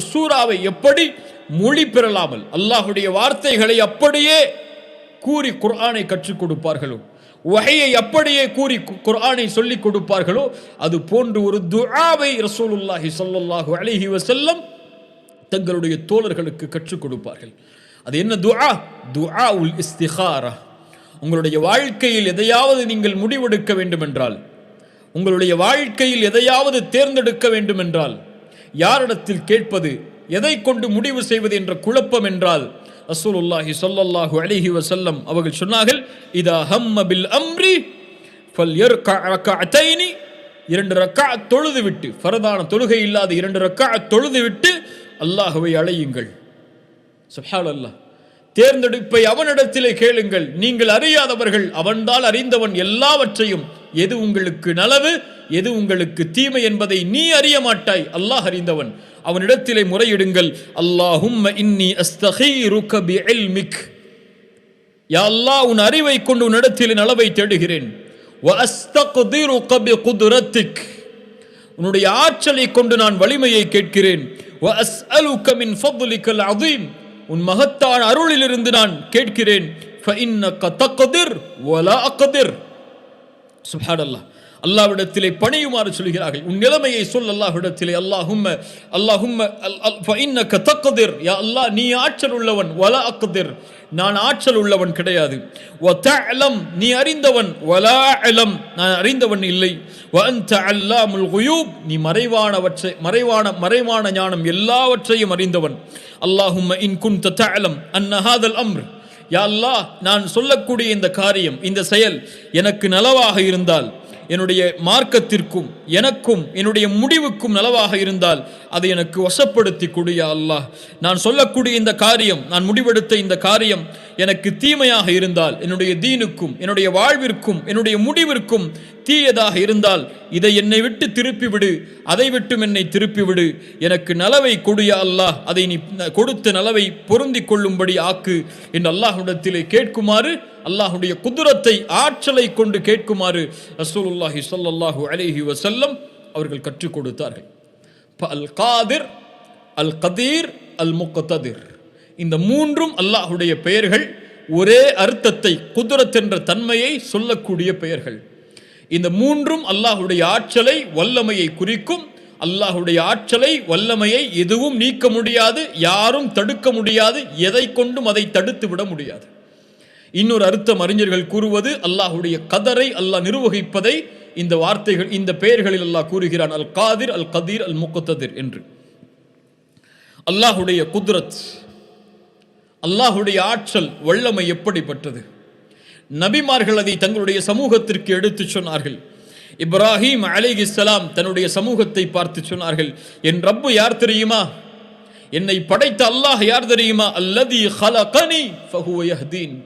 சூறாவை எப்படி மொழி பெறலாமல் அல்லாஹுடைய வார்த்தைகளை அப்படியே கூறி குர்ஆனை கற்றுக் கொடுப்பார்களோ வகையை அப்படியே கூறி குர்ஆனை சொல்லிக் கொடுப்பார்களோ அது போன்று ஒரு துஆவை ரசூலுல்லாஹி ஸல்லல்லாஹு அலைஹி வசல்லம் தங்களுடைய தோழர்களுக்கு கற்றுக் கொடுப்பார்கள். அது என்ன துஆ? துஆ உல் இஸ்திகாரா. உங்களுடைய வாழ்க்கையில் எதையாவது நீங்கள் முடிவெடுக்க வேண்டுமென்றால் உங்களுடைய வாழ்க்கையில் எதையாவது தேர்ந்தெடுக்க வேண்டுமென்றால் யாரிடத்தில் கேட்பது எதை கொண்டு முடிவு செய்வது என்ற குழப்பம் என்றால் ரசூலுல்லாஹி சொல்லல்லாஹு அலிஹி வசல்லம் அவர்கள் சொன்னார்கள் இதா ஹம்ம பில் அம்ரி ஃபல்யர்கஅ ரக்அத்தைனி இரண்டு ரக்கா தொழுது விட்டு ஃபரதான தொழுகை இல்லாத இரண்டு ரக்கா தொழுது விட்டு அல்லாஹுவை அழையுங்கள். அல்லாஹ் தேர்ந்தெடுப்பை அவனிடத்திலே கேளுங்கள். நீங்கள் அறியாதவர்கள் அவன்தான் அறிந்தவன் எல்லாவற்றையும் எது உங்களுக்கு நலவு எது உங்களுக்கு தீமை என்பதை நீ அறிய மாட்டாய். அல்லாஹ் அறிந்தவன். அவனிடத்திலே முறையிடுங்கள். அல்லாஹும் இன்னி அஸ்தகீருக பிஇல்மிக். யா அல்லாஹ் உன் அறிவை கொண்டு உன்னிடத்தில் நலவை தேடுகிறேன். உன்னுடைய ஆற்றலை கொண்டு நான் வலிமையை கேட்கிறேன். வ அஸ்அலுக மின் ஃபضلிகல் அதீம் உன் மகத்தான் அருளிலிருந்து நான் கேட்கிறேன். ஃபஇன்னக தக்திர் வலா பணியுமாறு சொல்கிறார்கள். உன் நிலைமையை சொல் அல்லாஹ்விடத்திலே. அல்லாஹும்ம அல்லாஹும்ம அல்- அல்- யா அல்லாஹ் நீ ஆற்றல் உள்ளவன். வல அக்கதிர் நான் ஆற்றல் உள்ளவன் கிடையாது. வ நீ அறிந்தவன். வலா அலம் நான் அறிந்தவன் இல்லை. வந்த அல்லாமுல் குயூப். நீ மறைவானவற்றை மறைவான மறைவான ஞானம் எல்லாவற்றையும் அறிந்தவன். அல்லாஹும்ம இன் குன் தஅலம் அன்ன ஹாதல் அம்ர். யா நான் சொல்லக்கூடிய இந்த காரியம் இந்த செயல் எனக்கு நலவாக இருந்தால் என்னுடைய மார்க்கத்திற்கும் எனக்கும் என்னுடைய முடிவுக்கும் நலவாக இருந்தால் அதை எனக்கு வசப்படுத்தி கொடிய அல்லாஹ். நான் சொல்லக்கூடிய இந்த காரியம் நான் முடிவெடுத்த இந்த காரியம் எனக்கு தீமையாக இருந்தால் என்னுடைய தீனுக்கும் என்னுடைய வாழ்விற்கும் என்னுடைய முடிவிற்கும் தீயதாக இருந்தால் இதை என்னை விட்டு திருப்பி விடு அதை விட்டும் என்னை திருப்பி விடு எனக்கு நலவை கொடிய அல்லாஹ். அதை நீ கொடுத்த நலவை பொருந்தி கொள்ளும்படி ஆக்கு. என்று அல்லாஹ்விடத்திலே கேட்குமாறு அல்லாஹுடைய குதிரத்தை ஆற்றலை கொண்டு கேட்குமாறு ரசூலுல்லாஹி சொல்லல்லாஹு அலேஹி வசல்லம் அவர்கள் கற்றுக் கொடுத்தார்கள். அல் காதிர் அல் கதீர் அல் முக்கததிர் இந்த மூன்றும் அல்லாஹ்வுடைய பெயர்கள் ஒரே அர்த்தத்தை குதிரத் என்ற தன்மையை சொல்லக்கூடிய பெயர்கள். இந்த மூன்றும் அல்லாஹுடைய ஆற்றலை வல்லமையை குறிக்கும். அல்லாஹுடைய ஆற்றலை வல்லமையை எதுவும் நீக்க முடியாது யாரும் தடுக்க முடியாது எதை கொண்டும் அதை தடுத்து விட முடியாது. இன்னொரு அர்த்தம் அறிஞர்கள் கூறுவது அல்லாஹ்வுடைய கதரை அல்லாஹ் நிர்வகிப்பதை இந்த வார்த்தைகள் இந்த பெயர்களில் அல்லாஹ் கூறுகிறான். அல் காதிர் அல் கதீர் அல் முக்கத்ததிர் என்று. அல்லாஹுடைய குத்ரத் அல்லாஹுடைய ஆற்றல் வல்லமை எப்படிப்பட்டது? நபிமார்கள் அதை தங்களுடைய சமூகத்திற்கு எடுத்துச் சொன்னார்கள். இப்ராஹிம் அலைஹிஸ்ஸலாம் தன்னுடைய சமூகத்தை பார்த்து சொன்னார்கள். என் ரப்பு யார் தெரியுமா? என்னை படைத்த அல்லாஹ் யார் தெரியுமா? அல்லதி ஹலகனி ஃபஹுவ யஹ்தீன்.